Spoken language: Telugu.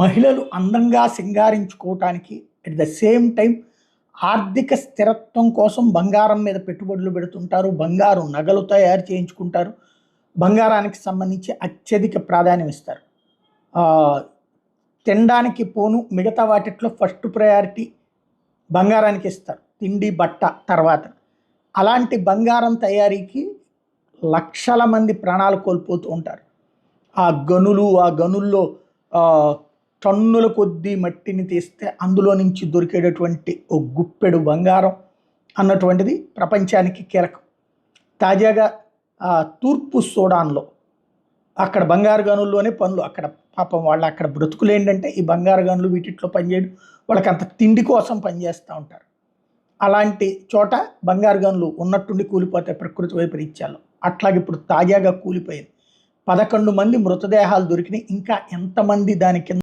మహిళలు అందంగా సింగారించుకోవటానికి అట్ ద సేమ్ టైం ఆర్థిక స్థిరత్వం కోసం బంగారం మీద పెట్టుబడులు పెడుతుంటారు బంగారు నగలు తయారు చేయించుకుంటారు. బంగారానికి సంబంధించి అత్యధిక ప్రాధాన్యం ఇస్తారు. తినడానికి పోను మిగతా వాటిట్లో ఫస్ట్ ప్రయారిటీ బంగారానికి ఇస్తారు. తిండి బట్ట తర్వాత. అలాంటి బంగారం తయారీకి లక్షల మంది ప్రాణాలు కోల్పోతూ ఉంటారు. ఆ గనులు ఆ గనుల్లో టన్నుల కొద్దీ మట్టిని తీస్తే అందులో నుంచి దొరికేటటువంటి ఓ గుప్పెడు బంగారం అన్నటువంటిది ప్రపంచానికి కీలకం. తాజాగా తూర్పు సూడాన్లో అక్కడ బంగారు గనుల్లోనే పనులు అక్కడ పాపం వాళ్ళు అక్కడ బ్రతుకులు ఏంటంటే ఈ బంగారు గనులు వీటిట్లో పనిచేయడం వాళ్ళకి అంత తిండి కోసం పనిచేస్తూ ఉంటారు. అలాంటి చోట బంగారు గనులు ఉన్నట్టుండి కూలిపోతాయి ప్రకృతి వైపరీత్యాలు. అట్లాగే ఇప్పుడు తాజాగా కూలిపోయింది. పదకొండు మంది మృతదేహాలు దొరికినాయి. ఇంకా ఎంతమంది దాని కింద